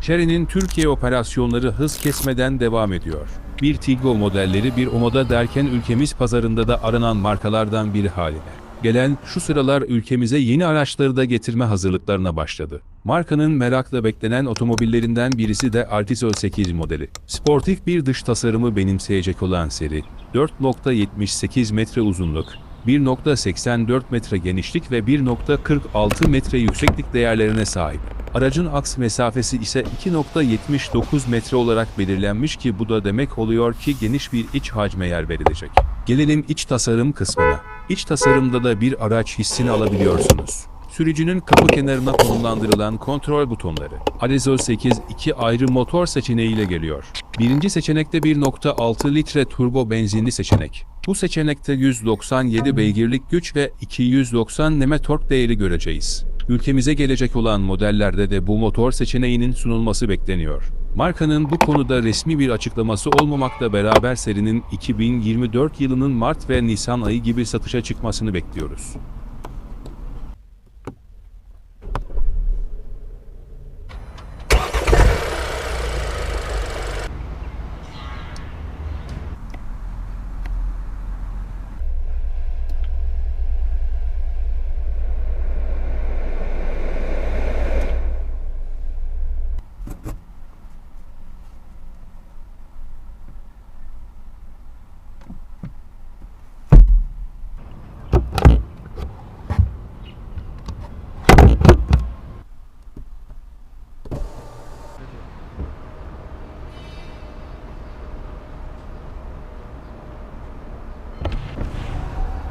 Chery'nin Türkiye operasyonları hız kesmeden devam ediyor. Bir Tigo modelleri bir Omoda derken ülkemiz pazarında da aranan markalardan biri haline. Gelen şu sıralar ülkemize yeni araçları da getirme hazırlıklarına başladı. Markanın merakla beklenen otomobillerinden birisi de Altis 8 modeli. Sportif bir dış tasarımı benimseyecek olan seri, 4.78 metre uzunluk, 1.84 metre genişlik ve 1.46 metre yükseklik değerlerine sahip. Aracın aks mesafesi ise 2.79 metre olarak belirlenmiş ki bu da demek oluyor ki geniş bir iç hacme yer verilecek. Gelelim iç tasarım kısmına. İç tasarımda da bir araç hissini alabiliyorsunuz. Sürücünün kapı kenarına konumlandırılan kontrol butonları. Arizol 8 iki ayrı motor seçeneğiyle geliyor. Birinci seçenekte 1.6 litre turbo benzinli seçenek. Bu seçenekte 197 beygirlik güç ve 290 nm tork değeri göreceğiz. Ülkemize gelecek olan modellerde de bu motor seçeneğinin sunulması bekleniyor. Markanın bu konuda resmi bir açıklaması olmamakla beraber serinin 2024 yılının Mart ve Nisan ayı gibi satışa çıkmasını bekliyoruz.